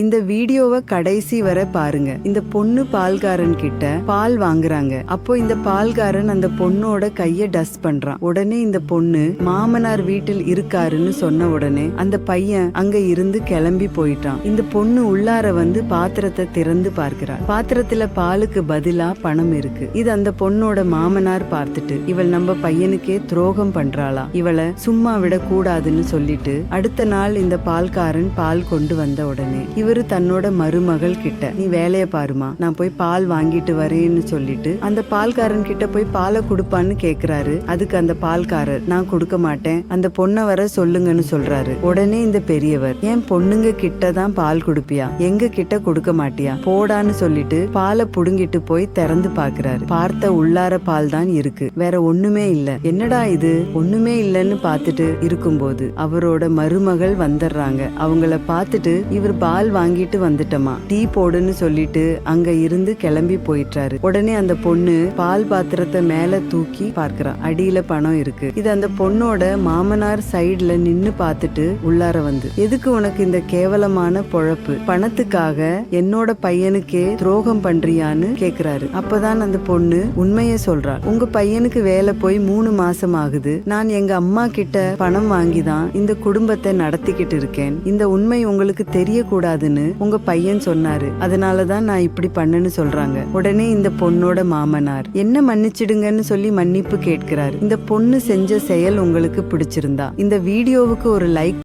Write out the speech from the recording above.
இந்த வீடியோவை கடைசி வரை பாருங்க. இந்த பொண்ணு பால்காரன் கிட்ட பால் வாங்குறாங்க. அப்போ இந்த பால்காரன் அந்த பொண்ணோட கைய டஸ்ட் பண்றான். உடனே இந்த பொண்ணு மாமனார் வீட்டில் இருக்காருன்னு சொன்ன உடனே அந்த பையன் அங்க இருந்து கிளம்பி போயிட்டான். இந்த பொண்ணு உள்ளார வந்து பாத்திரத்தை திறந்து பார்க்கிறாள் பாத்திரத்துல பாலுக்கு பதிலா பணம் இருக்கு. இது அந்த பொண்ணோட மாமனார் பார்த்துட்டு இவள் நம்ம பையனுக்கே துரோகம் பண்றாளா? இவளை சும்மா விட கூடாதுன்னு சொல்லிட்டு அடுத்த நாள் இந்த பால்காரன் பால் கொண்டு வந்த உடனே இவரு தன்னோட மருமகள் கிட்ட நீ வேலைய பாருமா நான் போய் பால் வாங்கிட்டு வரேன்னு சொல்லிட்டு அந்த பால்காரன் கிட்ட போய் பாலை கொடுப்பான்னு கேக்குறாரு. அதுக்கு அந்த பால்காரர் நான் கொடுக்க மாட்டேன் அந்த பொண்ணை வர சொல்லுங்கன்னு சொல்றாரு. உடனே இந்த பெரியவர் ஏன் பொண்ணுங்க கிட்ட தான் பால் கொடுப்பியா? எங்க கிட்ட கொடுக்க மாட்டியா? போடான்னு சொல்லிட்டு பாலை புடுங்கிட்டு போய் திறந்து பாக்குறாரு. பார்த்த உள்ளார பால் தான் இருக்கு. வேற ஒண்ணுமே இல்ல. என்னடா இது? ஒண்ணுமே இல்லன்னு பாத்துட்டு இருக்கும்போது அவரோட மருமகள் வந்துடுறாங்க அவங்கள பார்த்துட்டு இவர் பால் வாங்கிட்டு வந்துட்டோமா டீ போடுன்னு சொல்லிட்டு அங்க இருந்து கிளம்பி போயிட்டாரு. உடனே அந்த பொண்ணு பால் பாத்திரத்தை மேல தூக்கி பார்க்கிறான் அடியில பணம் இருக்கு. இது அந்த பொண்ணோட மாமனார் சைடுல நின்னு பார்த்துட்டு உள்ளார வந்து எதுக்கு உனக்கு இந்த கேவலமான பொழப்பு? பணத்துக்காக என்னோட பையனுக்கே துரோகம் பண்றியான்னு கேக்குறாரு. அப்பதான் அந்த பொண்ணு உண்மையை சொல்றாள் உங்க பையனுக்கு வேலை போய் மூணு மாசம் ஆகுது. நான் எங்க அம்மா கிட்ட பணம் வாங்கி தான் இந்த குடும்பத்தை நடத்திக்கிட்டு இருக்கேன். இந்த உண்மை உங்களுக்கு தெரியக்கூடாது. தெரியக்கூடாதுன்னு உங்க பையன் சொன்னாரு. அதனாலதான் நான் இப்படி பண்ணேன்னு சொல்றாங்க. உடனே இந்த பொண்ணோட மாமனார் என்ன மன்னிச்சிடுங்கன்னு சொல்லி மன்னிப்பு கேட்கிறாரு. இந்த பொண்ணு செஞ்ச செயல் உங்களுக்கு பிடிச்சிருந்தா. இந்த வீடியோவுக்கு ஒரு லைக்